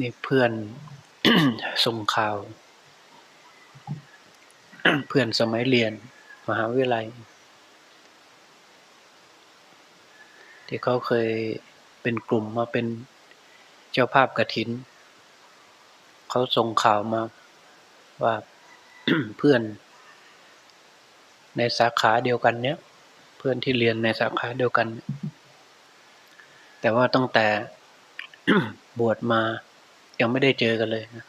นี่เพื่อนส่งข่าว เพื่อนสมัยเรียน มหาวิทยาลัย ที่เขาเคยเป็นกลุ่มมาเป็นเจ้าภาพกระถิน เขาส่งข่าวมาว่าเพื่อน ในสาขาเดียวกันเนี้ยเพื่อนที่เรียนในสาขาเดียวกัน แต่ว่าตั้งแต่บวชมายังไม่ได้เจอกันเลยนะ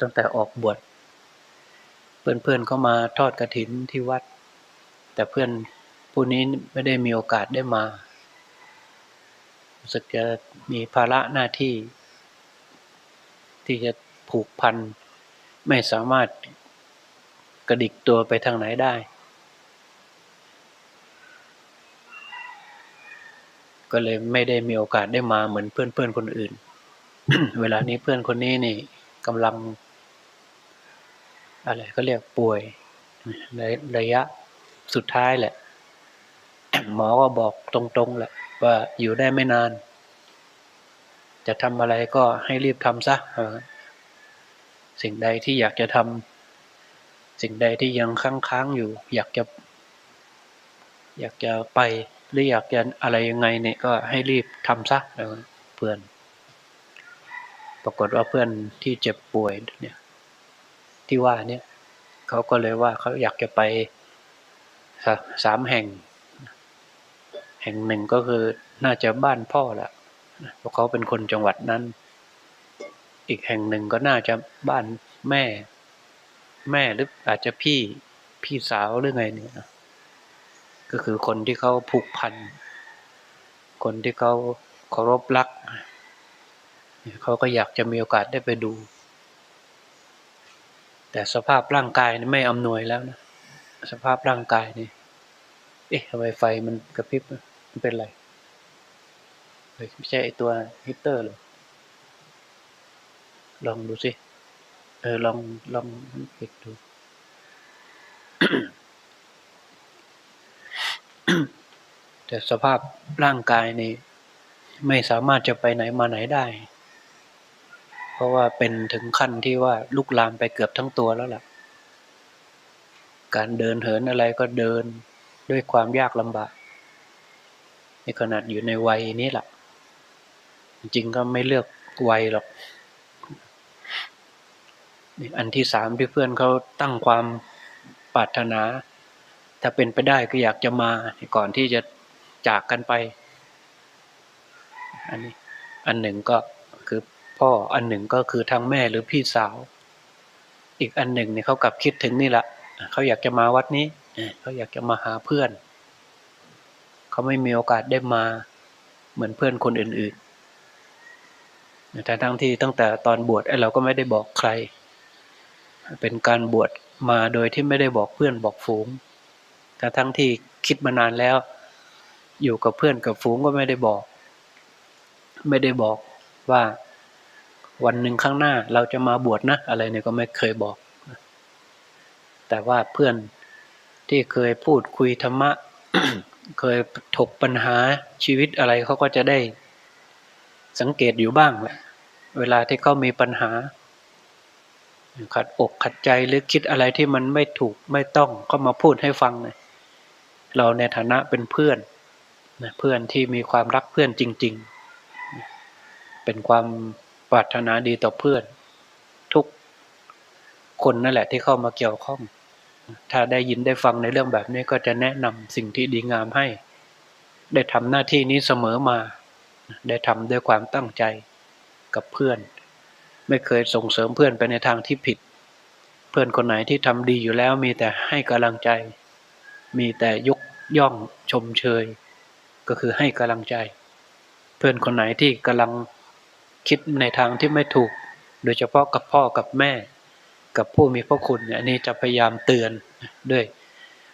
ตั้งแต่ออกบวชเพื่อนๆเขามาทอดกระถินที่วัด แต่เพื่อนผู้นี้ไม่ได้มีโอกาสได้มารู้สึกจะมีภาระหน้าที่ ที่จะผูกพัน ไม่สามารถกระดิกตัวไปทางไหนได้ ก็เลยไม่ได้มีโอกาสได้มาเหมือนเพื่อนๆคนอื่น เวลานี้เพื่อนคนนี้นี่กำลัง อะไรก็เรียกป่วยในระยะสุดท้ายแหละ หมอก็บอกตรงๆแหละ ว่าอยู่ได้ไม่นาน จะทำอะไรก็ให้รีบทำซะสิ่งใดที่อยากจะทำสิ่งใดที่ยังค้างๆอยู่ อยากจะ อยากจะไป หรืออยากจะอะไรยังไงเนี่ยก็ให้รีบทำซะเออเพื่อน ปรากฏว่าเพื่อนที่เจ็บป่วยเนี่ยที่ว่าเนี่ยเขาก็เลยว่าเขาอยากจะไปสาสามแห่ง แห่งหนึ่งก็คือน่าจะบ้านพ่อแหละเพราะเขาเป็นคนจังหวัดนั้น อีกแห่งหนึ่งก็น่าจะบ้านแม่ แม่หรืออาจจะพี่พี่สาวหรือไงเนี่ยนะ ก็คือคนที่เขาผูกพัน คนที่เขาเคารพรัก เขาก็อยากจะมีโอกาสได้ไปดู แต่สภาพร่างกายนี่ไม่อำนวยแล้วนะ สภาพร่างกายนี่ เอ๊ะทำไมไฟมันกระพริบ มันเป็นไรเฮ้ยไม่ใช่ไอตัวฮีตเตอร์หรอ ลองดูสิ เออ ลอง ลองปิดดู แต่สภาพร่างกายนี่ไม่สามารถจะไปไหนมาไหนได้ เพราะว่าเป็นถึงขั้นที่ว่าลุกลามไปเกือบทั้งตัวแล้วล่ะ การเดินเหินอะไรก็เดินด้วยความยากลำบากในขนาดอยู่ในวัยนี้แหละจริงก็ไม่เลือกวัยหรอกอันที่สามที่เพื่อนเขาตั้งความปรารถนา ถ้าเป็นไปได้ก็อยากจะมาก่อนที่จะ จากกันไป อันนี้อันหนึ่งก็คือพ่ออันหนึ่งก็คือทางแม่หรือพี่สาว อีกอันหนึ่งเนี่ยเขากลับคิดถึงนี่แหละเขาอยากจะมาวัดนี้เขาอยากจะมาหาเพื่อน เขาไม่มีโอกาสได้มาเหมือนเพื่อนคนอื่นๆแต่ทั้งที่ตั้งแต่ตอนบวชเราก็ไม่ได้บอกใคร เป็นการบวชมาโดยที่ไม่ได้บอกเพื่อนบอกฝูงแต่ทั้งที่คิดมานานแล้ว อยู่กับเพื่อนกับฝูงก็ไม่ได้บอก ไม่ได้บอกว่าวันหนึ่งข้างหน้าเราจะมาบวชนะ อะไรเนี่ยก็ไม่เคยบอก แต่ว่าเพื่อนที่เคยพูดคุยธรรมะ เคยถกปัญหาชีวิตอะไรเขาก็จะได้สังเกตอยู่บ้างแหละเวลาที่เขามีปัญหา ขัดอกขัดใจหรือคิดอะไรที่มันไม่ถูกไม่ต้องก็มาพูดให้ฟังเลยเราในฐานะเป็นเพื่อน เพื่อนที่มีความรักเพื่อนจริง ๆ เป็นความปรารถนาดีต่อเพื่อน ทุกคนนั่นแหละที่เข้ามาเกี่ยวข้อง ถ้าได้ยินได้ฟังในเรื่องแบบนี้ก็จะแนะนำสิ่งที่ดีงามให้ ได้ทำหน้าที่นี้เสมอมา ได้ทำด้วยความตั้งใจกับเพื่อน ไม่เคยส่งเสริมเพื่อนไปในทางที่ผิด เพื่อนคนไหนที่ทำดีอยู่แล้วมีแต่ให้กำลังใจ มีแต่ยกย่องชมเชย ก็คือให้กำลังใจ เพื่อนคนไหนที่กำลังคิดในทางที่ไม่ถูก โดยเฉพาะกับพ่อกับแม่ กับผู้มีพระคุณเนี่ยนี่จะพยายามเตือนด้วย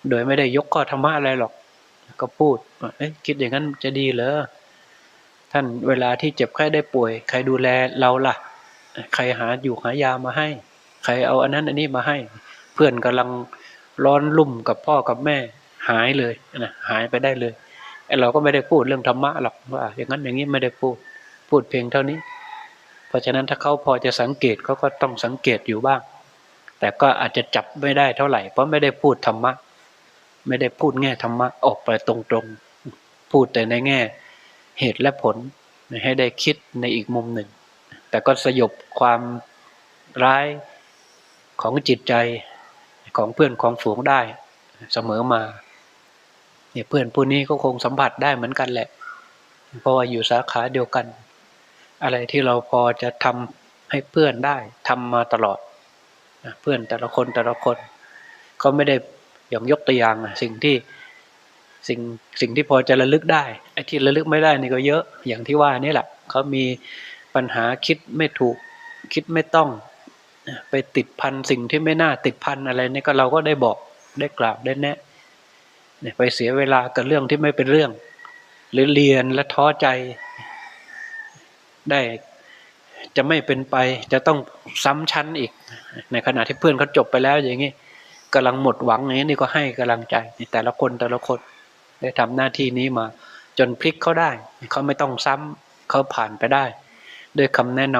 โดยไม่ได้ยกข้อธรรมะอะไรหรอก ก็พูดเอ๊ะคิดอย่างนั้นจะดีเหรอท่านเวลาที่เจ็บไข้ได้ป่วย ใครดูแลเราล่ะ ใครหาอยู่หายามาให้ ใครเอาอันนั้นอันนี้มาให้ เพื่อนกำลังร้อนลุ่มกับพ่อกับแม่ หายเลยนะหายไปได้เลย เราก็ไม่ได้พูดเรื่องธรรมะหรอกว่าอย่างนั้นอย่างนี้ไม่ได้พูดพูดเพียงเท่านี้ เพราะฉะนั้นถ้าเขาพอจะสังเกตเขาก็ต้องสังเกตอยู่บ้าง แต่ก็อาจจะจับไม่ได้เท่าไหร่ เพราะไม่ได้พูดธรรมะ ไม่ได้พูดแง่ธรรมะออกไปตรงๆ พูดแต่ในแง่เหตุและผลให้ได้คิดในอีกมุมหนึ่ง แต่ก็สยบความร้ายของจิตใจของเพื่อนของฝูงได้เสมอมา เนี่ยเพื่อนผู้นี้ก็คงสัมผัสได้เหมือนกันแหละ เพราะว่าอยู่สาขาเดียวกัน อะไรที่เราพอจะทำให้เพื่อนได้ทำมาตลอดนะเพื่อนแต่ละคนแต่ละคนเขาไม่ได้อย่างยกตัวอย่างอะสิ่งที่สิ่งสิ่งที่พอจะระลึกได้ไอ้ที่ระลึกไม่ได้นี่ก็เยอะอย่างที่ว่านี่แหละเขามีปัญหาคิดไม่ถูกคิดไม่ต้องไปติดพันสิ่งที่ไม่น่าติดพันอะไรนี่ก็เราก็ได้บอกได้กล่าวได้แนะ เนี่ยไปเสียเวลากับเรื่องที่ไม่เป็นเรื่อง หรือเรียนและท้อใจ ได้จะไม่เป็นไป จะต้องซ้ำชั้นอีก ในขณะที่เพื่อนเขาจบไปแล้วอย่างนี้กำลังหมดหวังอย่างนี้นี่ก็ให้กำลังใจแต่ละคนแต่ละคนได้ทำหน้าที่นี้มา จนพลิกเขาได้เขาไม่ต้องซ้ำเขาผ่านไปได้ ด้วยคำแนะน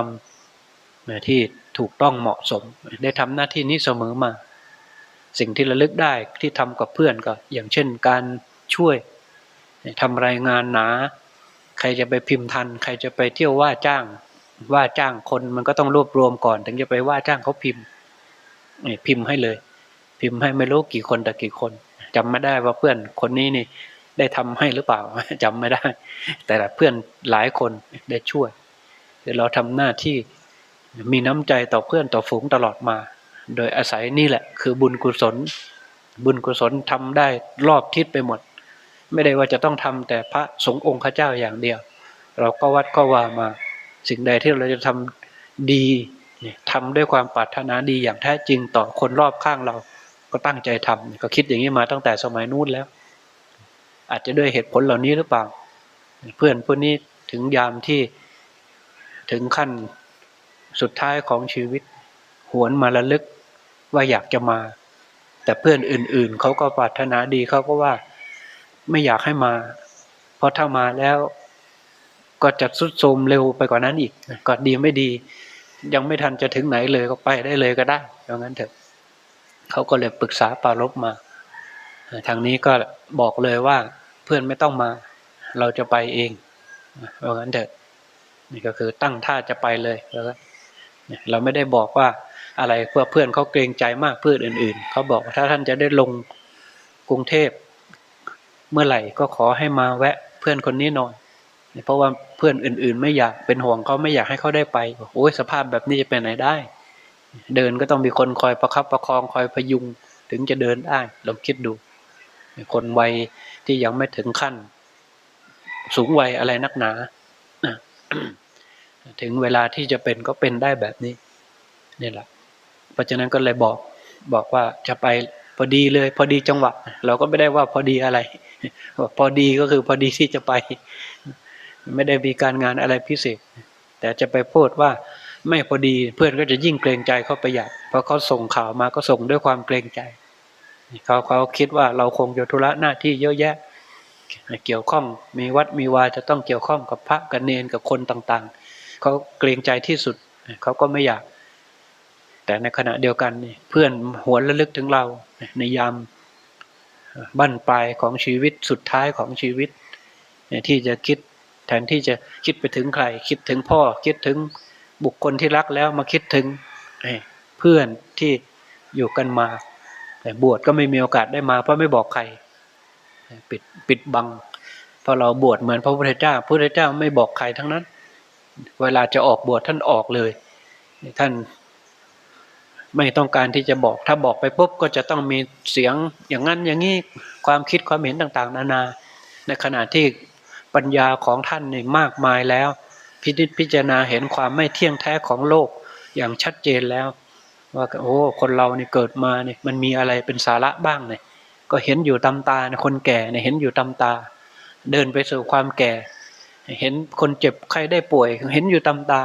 ำที่ถูกต้องเหมาะสม ได้ทำหน้าที่นี้เสมอมา สิ่งที่ระลึกได้ที่ทำกับเพื่อนก็ อย่างเช่นการช่วยทำรายงานหนา ใครจะไปพิมพ์ทัน ใครจะไปเที่ยวว่าจ้าง ว่าจ้างคนมันก็ต้องรวบรวมก่อน ถึงจะไปว่าจ้างเขาพิมพ์พิมพ์ให้เลย พิมพ์ให้ไม่รู้กี่คนแต่กี่คนจำไม่ได้ว่าเพื่อนคนนี้นี่ได้ทำให้หรือเปล่าจำไม่ได้ แต่เพื่อนหลายคนได้ช่วยเดี๋ยวเราทำหน้าที่มีน้ำใจต่อเพื่อนต่อฝูงตลอดมา โดยอาศัยนี่แหละ คือบุญกุศล บุญกุศลทำได้รอบทิศไปหมด ไม่ได้ว่าจะต้องทำแต่พระสงฆ์องค์ข้าเจ้าอย่างเดียว เราก็วัดก็ว่ามา สิ่งใดที่เราจะทำดีทำด้วยความปรารถนาดีอย่างแท้จริงต่อคนรอบข้างเราก็ตั้งใจทำก็คิดอย่างนี้มาตั้งแต่สมัยนู้นแล้ว อาจจะด้วยเหตุผลเหล่านี้หรือเปล่า เพื่อนพวกนี้ถึงยามที่ถึงขั้นสุดท้ายของชีวิต หวนมาระลึกว่าอยากจะมา แต่เพื่อนอื่น ๆเขาก็ปรารถนาดีเขาก็ว่าไม่อยากให้มา เพราะถ้ามาแล้ว ก็จะสุดโทมเร็วไปกว่านั้นอีกก็ดีไม่ดี ยังไม่ทันจะถึงไหนเลยก็ไปได้เลยก็ได้ดังนั้นเถอะเขาก็เลยปรึกษาปารบมาทางนี้ก็บอกเลยว่าเพื่อนไม่ต้องมา เราจะไปเองเพราะงั้นเถอะนี่ก็คือตั้งท่าจะไปเลยแล้วก็เราไม่ได้บอกว่า อะไรเพื่อเพื่อนเขาเกรงใจมากเพื่อนอื่น ๆเขาบอกถ้าท่านจะได้ลงกรุงเทพเมื่อไหร่ก็ขอให้มาแวะเพื่อนคนนี้หน่อยเพราะว่าเพื่อนอื่น ๆ ไม่อยากเป็นห่วงเขาไม่อยากให้เขาได้ไปโอ้ยสภาพแบบนี้จะไปไหนได้ เดินก็ต้องมีคนคอยประคับประคองคอยพยุงถึงจะเดินได้ลองคิดดู คนวัยที่ยังไม่ถึงขั้น สูงวัยอะไรนักหนาถึงเวลาที่จะเป็นก็เป็นได้แบบนี้นี่แหละ ราะฉะนั้นก็เลยบอกบอกว่าจะไปพอดีเลย พอดีจังหวะเราก็ไม่ได้ว่าพอดีอะไร พอดีก็คือพอดีที่จะไป ไม่ได้มีการงานอะไรพิเศษ แต่จะไปพูดว่าไม่พอดีเพื่อนก็จะยิ่งเกรงใจเขาไปใหญ่เพราะเขาส่งข่าวมาก็ส่งด้วยความเกรงใจเขาเขาคิดว่าเราคงจะธุระหน้าที่เยอะแยะ เกี่ยวข้องมีวัดมีวาจะต้องเกี่ยวข้องกับพระกับเนนกับคนต่างๆ เขาเกรงใจที่สุดเขาก็ไม่อยาก แต่ในขณะเดียวกันเพื่อนหวนระลึกถึงเราในยามบั้นปลายของชีวิตสุดท้ายของชีวิตที่จะคิดแทนที่จะคิดไปถึงใคร คิดถึงพ่อคิดถึงบุคคลที่รักแล้วมาคิดถึงเพื่อนที่อยู่กันมา แต่บวชก็ไม่มีโอกาสได้มา เพราะไม่บอกใคร ปิดปิดบังพอเราบวชเหมือนพระพุทธเจ้าพระพุทธเจ้าไม่บอกใครทั้งนั้น เวลาจะออกบวชท่านออกเลย ท่าน ไม่ต้องการที่จะบอก ถ้าบอกไปปุ๊บก็จะต้องมีเสียงอย่างนั้นอย่างนี้ความคิดความเห็นต่างๆ นานา ในขณะที่ปัญญาของท่านนี่มากมายแล้ว พิจิตพิจารณาเห็นความไม่เที่ยงแท้ของโลกอย่างชัดเจนแล้ว ว่าโอ้คนเราเนี่ยเกิดมาเนี่ยมันมีอะไรเป็นสาระบ้างเนี่ยก็เห็นอยู่ตำตาคนแก่เนี่ยเห็นอยู่ตำตา เดินไปสู่ความแก่ เห็นคนเจ็บไข้ได้ป่วย เห็นอยู่ตำตา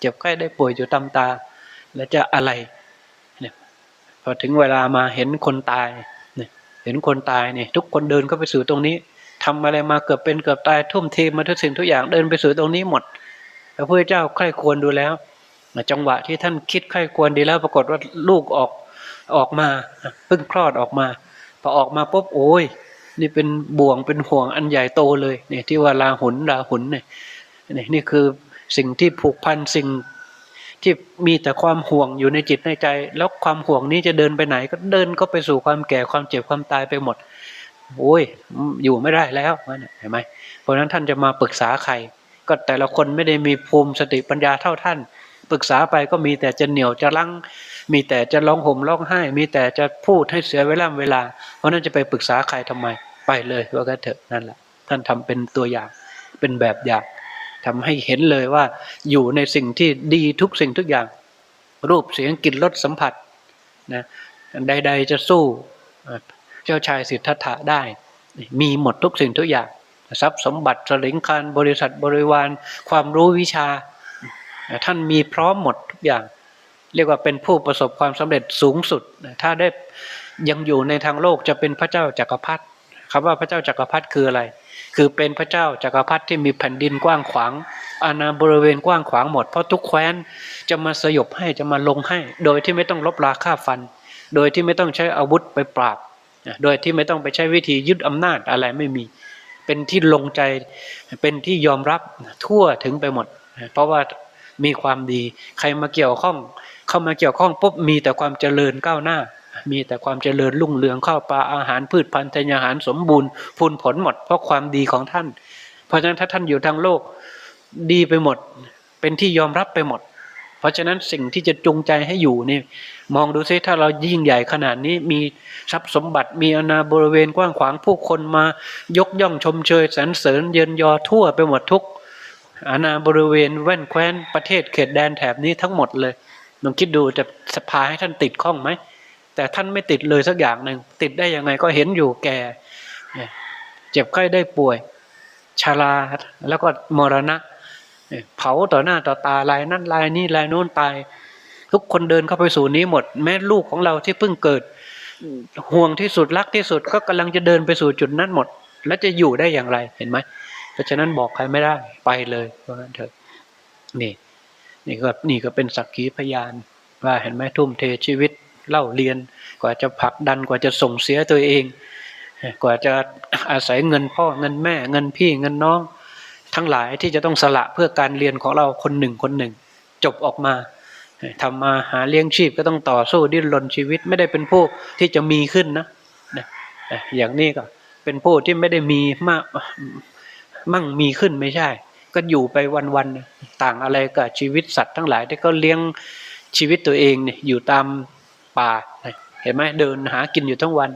เจ็บไข้ได้ป่วยอยู่ตำตา แล้วจะอะไร พอถึงเวลามาเห็นคนตายเห็นคนตายเนี่ยทุกคนเดินเข้าไปสู่ตรงนี้ทำอะไรมาเกือบเป็นเกือบตายทุ่มเทมาทุกสิ่งทุกอย่างเดินไปสู่ตรงนี้หมดพระพุทธเจ้าใคร่ควรดูแล้ว จังหวะที่ท่านคิดใคร่ควรดีแล้วปรากฏว่าลูกออกออกมาเพิ่งคลอดออกมาพอออกมาปุ๊บโอ้ยนี่เป็นบ่วงเป็นห่วงอันใหญ่โตเลยเนี่ยที่ว่าลาหุนลาหุนเนี่ยนี่คือสิ่งที่ผูกพันสิ่ง ที่มีแต่ความห่วงอยู่ในจิตในใจ แล้วความห่วงนี้จะเดินไปไหน ก็เดินก็ไปสู่ความแก่ความเจ็บความตายไปหมดโอ้ยอยู่ไม่ได้แล้วเห็นไหมเพราะนั้นท่านจะมาปรึกษาใคร ก็แต่ละคนไม่ได้มีภูมิสติปัญญาเท่าท่าน ปรึกษาไปก็มีแต่จะเหนียวจะลังมีแต่จะร้องห่มร้องไห้ มีแต่จะพูดให้เสียเวลาเวลา เพราะนั้นจะไปปรึกษาใครทำไม ไปเลยว่ากันเถอะนั่นแหละท่านทำเป็นตัวอย่างเป็นแบบอย่าง ทำให้เห็นเลยว่าอยู่ในสิ่งที่ดีทุกสิ่งทุกอย่าง รูปเสียงกลิ่นรสสัมผัสนะใด ๆ จะสู้เจ้าชายสิทธัตถะได้ มีหมดทุกสิ่งทุกอย่างทรัพย์สมบัติสลิงคารบริษัทบริวารความรู้วิชา ท่านมีพร้อมหมดทุกอย่าง เรียกว่าเป็นผู้ประสบความสำเร็จสูงสุด ถ้าได้ยังอยู่ในทางโลกจะเป็นพระเจ้าจากักรพรรดิคำว่าพระเจ้าจากักรพรรดิคืออะไร คือเป็นพระเจ้าจากักรพรรดิที่มีแผ่นดินกว้างขวาง อาณาบริเวณกว้างขวางหมด เพราะทุกแคว้นจะมาสยบให้จะมาลงให้ โดยที่ไม่ต้องลบราค่าฟัน โดยที่ไม่ต้องใช้อาวุธไปปราบ โดยที่ไม่ต้องไปใช้วิธียึดอำนาจอะไรไม่มี เป็นที่ลงใจเป็นที่ยอมรับทั่วถึงไปหมด เพราะว่ามีความดีใครมาเกี่ยวข้อง เข้ามาเกี่ยวข้องปุ๊บมีแต่ความเจริญก้าวหน้า มีแต่ความเจริญรุ่งเรืองข้าวปลาอาหารพืชพันธุ์ธัญญาหารสมบูรณ์พูนผลหมดเพราะความดีของท่าน เพราะฉะนั้นถ้าท่านอยู่ทางโลกดีไปหมด เป็นที่ยอมรับไปหมด เพราะฉะนั้นสิ่งที่จะจูงใจให้อยู่นี่มองดูซิถ้าเรายิ่งใหญ่ขนาดนี้มีทรัพย์สมบัติมีอนาบริเวณกว้างขวางผู้คนมายกย่องชมเชยสรรเสริญเยินยอทั่วไปหมดทุกอาณาบริเวณแว่นแคว้นประเทศเขตแดนแถบนี้ทั้งหมดเลยลองคิดดูจะสภาให้ท่านติดข้องไหม แต่ท่านไม่ติดเลยสักอย่างหนึ่งติดได้ยังไงก็เห็นอยู่แก่เจ็บไข้ได้ป่วยชาราแล้วก็มรณะ เผาต่อหน้าต่อตาลายนั่นลายนี่ลายโน้นตาย ทุกคนเดินเข้าไปสู่นี้หมด แม้ลูกของเราที่เพิ่งเกิด ห่วงที่สุดรักที่สุดก็กำลังจะเดินไปสู่จุดนั้นหมด แล้วจะอยู่ได้อย่างไรเห็นไหมเพราะฉะนั้นบอกใครไม่ได้ไปเลยเพราะงั้นเถอะนี่นี่ก็นี่ก็เป็นสักขีพยานว่าเห็นไหมทุ่มเทชีวิต เล่าเรียน กว่าจะผลักดันกว่าจะส่งเสียตัวเอง กว่าจะอาศัยเงินพ่อเงินแม่ เงินพี่เงินน้อง ทั้งหลายที่จะต้องสละเพื่อการเรียนของเราคนหนึ่งคนหนึ่ง จบออกมาทำมาหาเลี้ยงชีพก็ต้องต่อสู้ดิ้นรนชีวิตไม่ได้เป็นผู้ที่จะมีขึ้นนะอย่างนี้ก็เป็นผู้ที่ไม่ได้มีมากมั่งมีขึ้นไม่ใช่ ก็อยู่ไปวันๆต่างอะไรกับชีวิตสัตว์ทั้งหลายที่ก็เลี้ยงชีวิตตัวเองเนี่ยอยู่ตาม ป่า เห็นไหมเดินหากินอยู่ทั้งวัน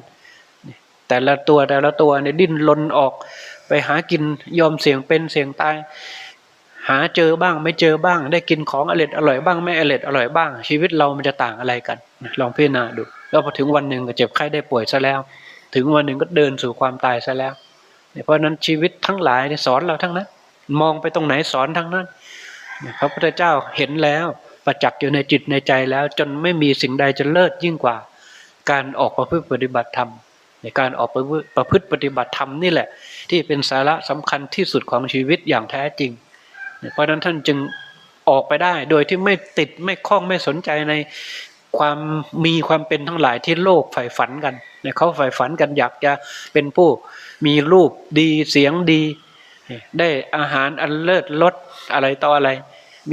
แต่ละตัวแต่ละตัวเนี่ยดิ้นรนออกไปหากินยอมเสี่ยงเป็นเสี่ยงตาย หาเจอบ้างไม่เจอบ้าง ได้กินของอร่อยอร่อยบ้างไม่อร่อยอร่อยบ้าง ชีวิตเรามันจะต่างอะไรกัน ลองพิจารณาดู แล้วพอถึงวันหนึ่งก็เจ็บไข้ได้ป่วยซะแล้ว ถึงวันหนึ่งก็เดินสู่ความตายซะแล้ว เพราะนั้นชีวิตทั้งหลายสอนเราทั้งนั้น มองไปตรงไหนสอนทั้งนั้นพระพุทธเจ้าเห็นแล้ว ประจักษ์อยู่ในจิตในใจแล้ว จนไม่มีสิ่งใดจะเลิศยิ่งกว่า การออกประพฤติปฏิบัติธรรมในการออกประพฤติปฏิบัติธรรมนี่แหละ ที่เป็นสาระสำคัญที่สุดของชีวิตอย่างแท้จริง เพราะนั้นท่านจึงออกไปได้โดยที่ไม่ติดไม่คล้องไม่สนใจในความมีความเป็นทั้งหลายที่โลกใฝ่ฝันกันเขาใฝ่ฝันกันอยากจะเป็นผู้มีรูปดีเสียงดี ได้อาหารอันเลิศลดอะไรต่ออะไร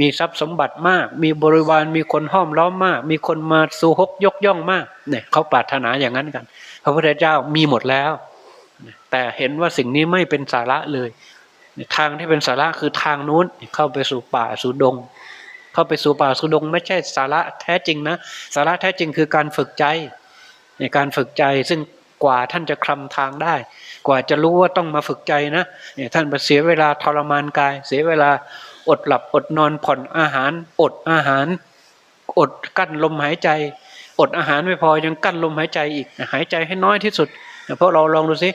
มีทรัพย์สมบัติมาก มีบริวารมีคนห้อมล้อมมาก มีคนมาสู่ฮกยกย่องมากเนี่ยเขาปรารถนาอย่างนั้นกัน พระพุทธเจ้ามีหมดแล้ว แต่เห็นว่าสิ่งนี้ไม่เป็นสาระเลย ทางที่เป็นสาระคือทางนู้นเข้าไปสู่ป่าสู่ดง เข้าไปสู่ป่าสู่ดง ไม่ใช่สาระแท้จริงนะ สาระแท้จริงคือการฝึกใจ ในการฝึกใจซึ่งกว่าท่านจะคลำทางได้ กว่าจะรู้ว่าต้องมาฝึกใจนะเนี่ยท่านไปเสียเวลาทรมานกาย เสียเวลา อดหลับอดนอนผ่อนอาหาร อดอาหาร อดกั้นลมหายใจ อดอาหารไม่พอยังกั้นลมหายใจอีกหายใจให้น้อยที่สุดเพราะเราลองดูสิ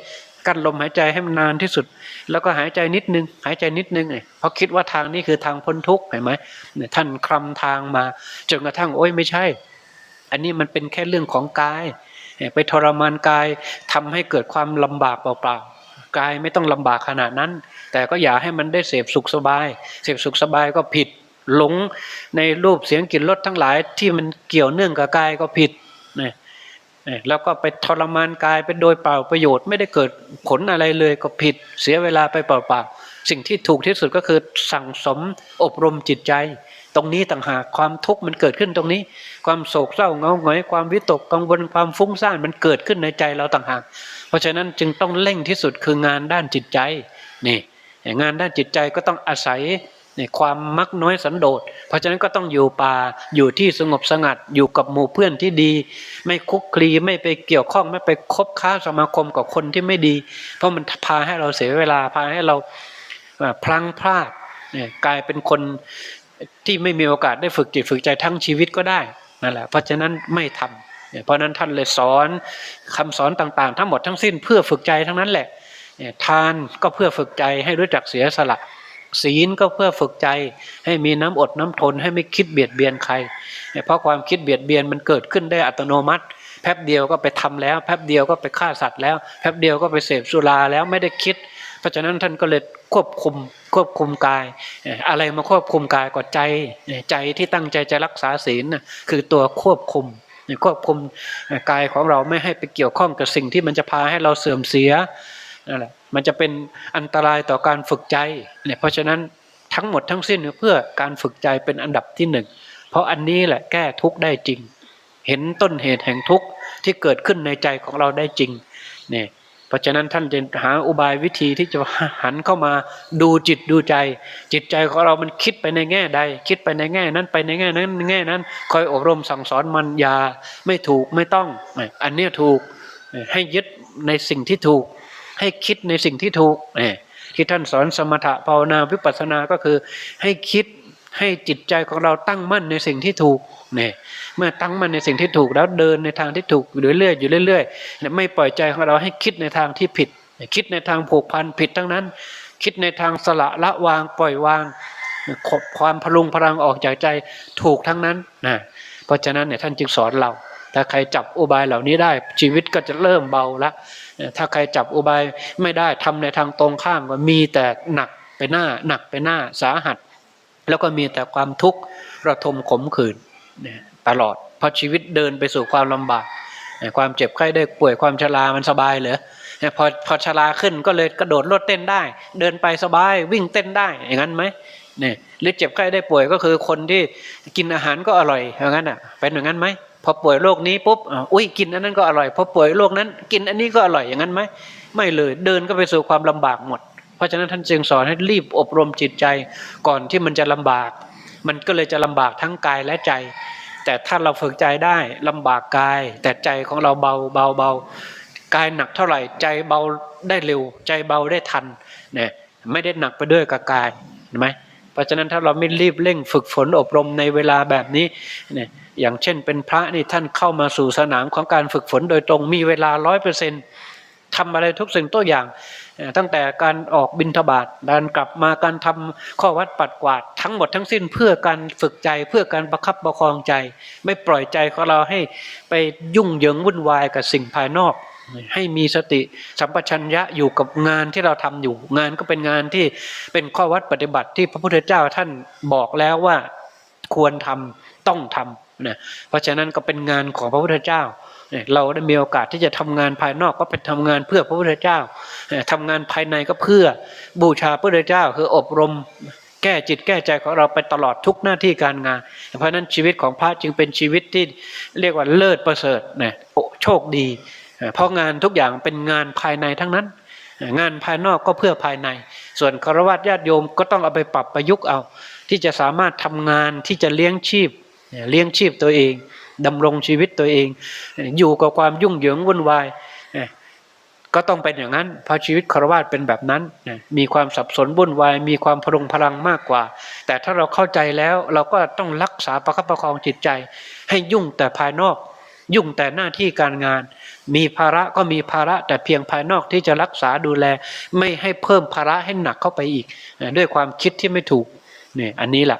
กั้นลมหายใจให้มันนานที่สุด แล้วก็หายใจนิดนึง หายใจนิดนึงเเพราะคิดว่าทางนี้คือทางพ้นทุกข์เห็นไหมเนี่ยท่านคลำทางมาจนกระทั่งโอ้ยไม่ใช่ อันนี้มันเป็นแค่เรื่องของกาย ไปทรมานกายทำให้เกิดความลำบากเปล่าๆกายไม่ต้องลำบากขนาดนั้น แต่ก็อย่าให้มันได้เสพสุขสบาย เสพสุขสบายก็ผิดหลงในรูปเสียงกลิ่นรสทั้งหลายที่มันเกี่ยวเนื่องกับกายก็ผิดนะแล้วก็ไปทรมานกายไปโดยเปล่าประโยชน์ไม่ได้เกิดผลอะไรเลยก็ผิดเสียเวลาไปเปล่าๆสิ่งที่ถูกที่สุดก็คือสั่งสมอบรมจิตใจ ตรงนี้ต่างหากความทุกข์มันเกิดขึ้นตรงนี้ ความโศกเศร้าเงาหงอยความวิตกกังวลความฟุ้งซ่านมันเกิดขึ้นในใจเราต่างหากเพราะฉะนั้นจึงต้องเร่งที่สุดคืองานด้านจิตใจนี่ งานด้านจิตใจก็ต้องอาศัยนี่ความมักน้อยสันโดษ เพราะฉะนั้นก็ต้องอยู่ป่าอยู่ที่สงบสงัด อยู่กับหมู่เพื่อนที่ดี ไม่คุกคลีไม่ไปเกี่ยวข้องไม่ไปคบค้าสมาคมกับคนที่ไม่ดี เพราะมันพาให้เราเสียเวลาพาให้เราพลังพลาดกลายเป็นคนที่ไม่มีโอกาสได้ฝึกจิตฝึกใจทั้งชีวิตก็ได้นั่นแหละเพราะฉะนั้นไม่ทำเนี่ยเพราะนั้นท่านเลยสอนคำสอนต่างๆ ทั้งหมดทั้งสิ้นเพื่อฝึกใจทั้งนั้นแหละ ทานก็เพื่อฝึกใจให้รู้จักเสียสละ ศีลก็เพื่อฝึกใจ ให้มีน้ำอดน้ำทน ให้ไม่คิดเบียดเบียนใคร เพราะความคิดเบียดเบียนมันเกิดขึ้นได้อัตโนมัติ แป๊บเดียวก็ไปทำแล้ว แป๊บเดียวก็ไปฆ่าสัตว์แล้ว แป๊บเดียวก็ไปเสพสุราแล้วไม่ได้คิด เพราะฉะนั้นท่านก็เลยควบคุมควบคุมกาย อะไรมาควบคุมกายก็ใจ ใจที่ตั้งใจจะรักษาศีลนะคือตัวควบคุมควบคุมกายของเราไม่ให้ไปเกี่ยวข้องกับสิ่งที่มันจะพาให้เราเสื่อมเสีย นั่นแหละมันจะเป็นอันตรายต่อการฝึกใจเนี่ยเพราะฉะนั้นทั้งหมดทั้งสิ้นเพื่อการฝึกใจเป็นอันดับที่หนึ่งเพราะอันนี้แหละแก้ทุกข์ได้จริง เห็นต้นเหตุแห่งทุกข์ที่เกิดขึ้นในใจของเราได้จริงเนี่ยเพราะฉะนั้นท่านจะหาอุบายวิธีที่จะหันเข้ามาดูจิตดูใจ จิตใจของเรามันคิดไปในแง่ใด คิดไปในแง่นั้นไปในแง่นั้นแง่นั้นคอยอบรมสั่งสอนมันยาไม่ถูกไม่ต้อง อันนี้ถูกให้ยึดในสิ่งที่ถูก ให้คิดในสิ่งที่ถูกเนี่ยที่ท่านสอนสมถะภาวนาวิปัสสนาก็คือ ให้คิดให้จิตใจของเราตั้งมั่นในสิ่งที่ถูกเนี่ยเมื่อตั้งมั่นในสิ่งที่ถูกแล้วเดินในทางที่ถูกอยู่เรื่อยๆอยู่เรื่อยๆไม่ปล่อยใจของเราให้คิดในทางที่ผิด คิดในทางผูกพันผิดทั้งนั้น คิดในทางสละละวางปล่อยวางขบความพลุงพลังออกจากใจถูกทั้งนั้นนะเพราะฉะนั้นเนี่ยท่านจึงสอนเราถ้าใครจับอุบายเหล่านี้ได้ชีวิตก็จะเริ่มเบาละ ถ้าใครจับอุบายไม่ได้ทำในทางตรงข้ามก็มีแต่หนักไปหน้าหนักไปหน้าสาหัส แล้วก็มีแต่ความทุกข์ระทมขมขื่นตลอดเพราะชีวิตเดินไปสู่ความลำบากความเจ็บไข้ได้ป่วยความชรามันสบายเหรอพอพอชราขึ้นก็เลยกระโดดโลดเต้นได้ เดินไปสบายวิ่งเต้นได้อย่างนั้นไหมเนี่ยหรือเจ็บไข้ได้ป่วยก็คือคนที่กินอาหารก็อร่อยอย่างนั้นอะเป็นอย่างนั้นไหม พอป่วยโรคนี้ปุ๊บอุ้ยกินอันนั้นก็อร่อยพอป่วยโรคนั้น กินอันนี้ก็อร่อยอย่างนั้นไหมไม่เลยเดินก็ไปสู่ความลำบากหมด เพราะฉะนั้นท่านจึงสอนให้รีบอบรมจิตใจก่อนที่มันจะลำบาก มันก็เลยจะลำบากทั้งกายและใจ แต่ถ้าเราฝึกใจได้ลำบากกาย แต่ใจของเราเบาเบาเบากายหนักเท่าไหร่ใจเบาได้เร็ว ใจเบาได้ทันเนี่ยไม่ได้หนักไปด้วยกับกายเห็นไหมเพราะฉะนั้นถ้าเราไม่รีบเร่งฝึกฝนอบรมในเวลาแบบนี้เนี่ย อย่างเช่น เป็นพระนี่ท่านเข้ามาสู่สนามของการฝึกฝนโดยตรงมีเวลาร้อยเปอร์เซ็นต์ทำอะไรทุกสิ่งตัวอย่าง ตั้งแต่การออกบินทบาทการกลับมาการทำข้อวัดปัดกวาด ทั้งหมดทั้งสิ้นเพื่อการฝึกใจเพื่อการประคับประคองใจ ไม่ปล่อยใจของเราให้ไปยุ่งเหยิงวุ่นวายกับสิ่งภายนอกให้มีสติสัมปชัญญะอยู่กับงานที่เราทำอยู่ งานก็เป็นงานที่เป็นข้อวัดปฏิบัติที่พระพุทธเจ้าท่านบอกแล้วว่าควรทำต้องทำ นะเพราะฉะนั้นก็เป็นงานของพระพุทธเจ้า เราได้มีโอกาสที่จะทำงานภายนอกก็เป็นทำงานเพื่อพระพุทธเจ้าทำงานภายในก็เพื่อบูชาพระพุทธเจ้า คืออบรมแก้จิตแก้ใจของเราไปตลอดทุกหน้าที่การงาน เพราะนั้นชีวิตของพระจึงเป็นชีวิตที่เรียกว่าเลิศประเสริฐนะโชคดี เพราะงานทุกอย่างเป็นงานภายในทั้งนั้น งานภายนอกก็เพื่อภายใน ส่วนคารวะญาติโยมก็ต้องเอาไปปรับประยุกต์เอา ที่จะสามารถทำงานที่จะเลี้ยงชีพ เลี้ยงชีพตัวเองดำรงชีวิตตัวเอง อยู่กับความยุ่งเหยิงวุ่นวายก็ต้องเป็นอย่างนั้นเพราะชีวิตคารวะเป็นแบบนั้นมีความสับสนวุ่นวาย มีความพลุงพลังมากกว่า แต่ถ้าเราเข้าใจแล้วเราก็ต้องรักษาประคับประคองจิตใจ ให้ยุ่งแต่ภายนอก ยุ่งแต่หน้าที่การงาน มีภาระก็มีภาระแต่เพียงภายนอกที่จะรักษาดูแล ไม่ให้เพิ่มภาระให้หนักเข้าไปอีก ด้วยความคิดที่ไม่ถูกเนี่ยอันนี้แหละ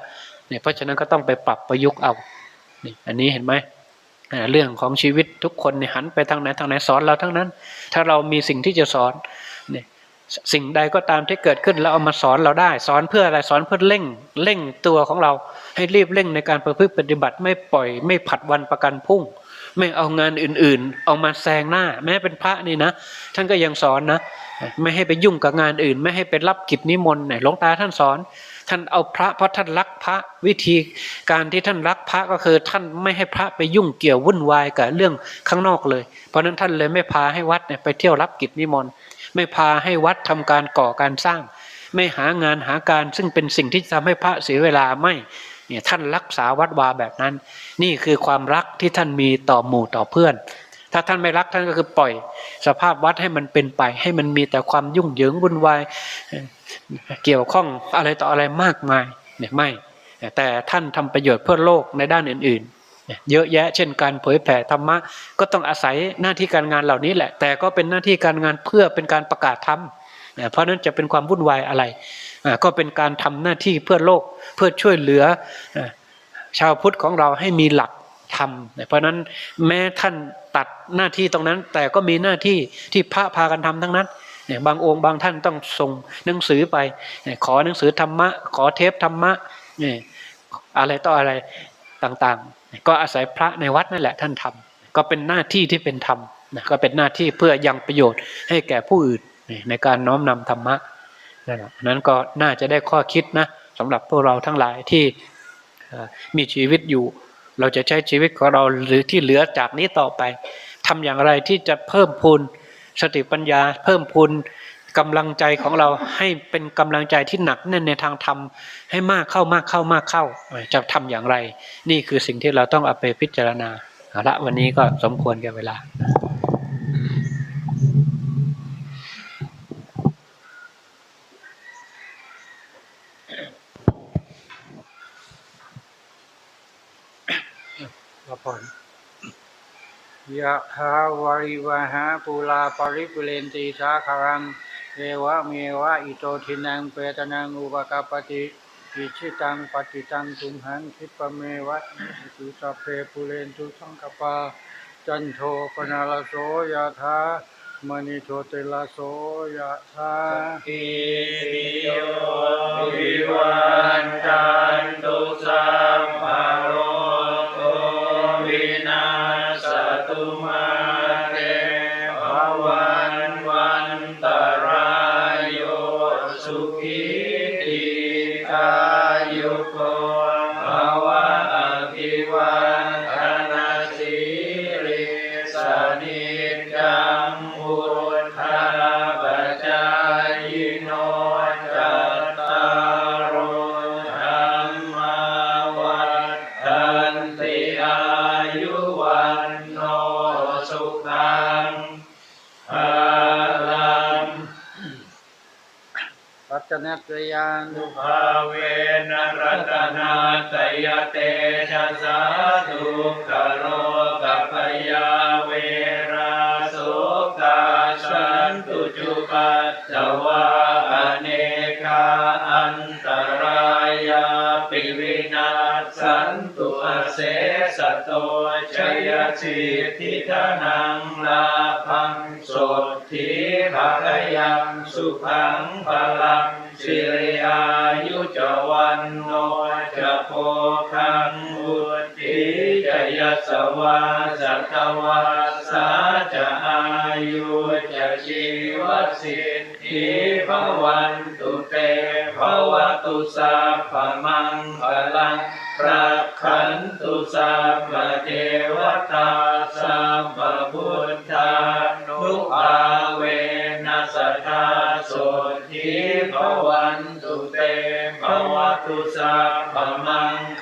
เนี่ยเพราะฉะนั้นก็ต้องไปปรับประยุกต์เอานี่อันนี้เห็นไหมเรื่องของชีวิตทุกคนเนี่ยหันไปทางไหนทางไหนสอนเราทั้งนั้น ถ้าเรามีสิ่งที่จะสอนเนี่ยสิ่งใดก็ตามที่เกิดขึ้นแล้วเอามาสอนเราได้ สอนเพื่ออะไรสอนเพื่อเร่งเร่งตัวของเราให้รีบเร่งในการประพฤติปฏิบัติไม่ปล่อยไม่ผัดวันประกันพรุ่ง ไม่เอางานอื่นๆ เอามาแซงหน้า แม้เป็นพระนี่นะท่านก็ยังสอนนะไม่ให้ไปยุ่งกับงานอื่น ไม่ให้ไปรับกิจนิมนต์หลวงตาท่านสอน ท่านเอาพระเพราะท่านรักพระวิธีการที่ท่านรักพระก็คือ ท่านไม่ให้พระไปยุ่งเกี่ยววุ่นวายกับเรื่องข้างนอกเลย เพราะนั้นท่านเลยไม่พาให้วัดเนี่ยไปเที่ยวรับกิจนิมนต์ไม่พาให้วัดทำการก่อการสร้าง ไม่หางานหาการซึ่งเป็นสิ่งที่ทำให้พระเสียเวลาไม่ เนี่ยท่านรักษาวัดวาแบบนั้น นี่คือความรักที่ท่านมีต่อหมู่ต่อเพื่อน ถ้าท่านไม่รักท่านก็คือปล่อย สภาพวัดให้มันเป็นไป ให้มันมีแต่ความยุ่งเหยิงวุ่นวายเกี่ยวข้องอะไรต่ออะไรมากมายเนี่ยไม่ แต่ท่านทำประโยชน์เพื่อโลกในด้านอื่นๆ เยอะแยะเช่นการเผยแผ่ธรรมะก็ต้องอาศัยหน้าที่การงานเหล่านี้แหละ แต่ก็เป็นหน้าที่การงานเพื่อเป็นการประกาศธรรมเพราะนั้นจะเป็นความวุ่นวายอะไร ก็เป็นการทำหน้าที่เพื่อโลก เพื่อช่วยเหลือชาวพุทธของเราให้มีหลักธรรมเพราะนั้นแม้ท่านตัดหน้าที่ตรงนั้น แต่ก็มีหน้าที่ที่พระพากันทำทั้งนั้นบางองค์บางท่านต้องส่งหนังสือไป ขอหนังสือธรรมะ ขอเทปธรรมะอะไรต่ออะไรต่างๆ ก็อาศัยพระในวัดนั่นแหละท่านทำก็เป็นหน้าที่ที่เป็นธรรมก็เป็นหน้าที่เพื่อยังประโยชน์ให้แก่ผู้อื่นในการน้อมนำธรรมะนั่นนั้นก็น่าจะได้ข้อคิดนะ สำหรับพวกเราทั้งหลายที่มีชีวิตอยู่ เราจะใช้ชีวิตของเราหรือที่เหลือจากนี้ต่อไปทำอย่างไรที่จะเพิ่มพูนสติปัญญา เพิ่มพูนกำลังใจของเราให้เป็นกำลังใจที่หนักแน่นในทางธรรมให้มากเข้ามากเข้ามากเข้า จะทำอย่างไร นี่คือสิ่งที่เราต้องเอาไปพิจารณาละวันนี้ก็สมควรแก่เวลาพร ยะถาวาริวหาปูลาปริปุเรนตีสาคารังเอวะเมวะอิโตทินังเปตนังอุปกาปติอิชิตังปฏิตังตุมหังคิปเมวะตุสัพเพปุเรนตุสังกปาจันโทปนาลโสยะถามณิโชติลาโสยะถาอิริโยวิวันจันตุสัพ นัตยานุภาเวนรัตนาตยเตชะสาธุกโรกัปยาเวราสุกาสันตุจุปัตตวาอเนคาอันตรายาปิวินาสันตุอเสสโตชยสิทธิทนังลาพังสดทิภะยังสุขังพลัง สิริอายุจวันโนจะโพคังอุติจะยสวาสัตวาสาจะอายุจะชีวสิทธิภวันตุเตภวตุสัพพมังพ ภวันตุเตภวตุสัพพมังค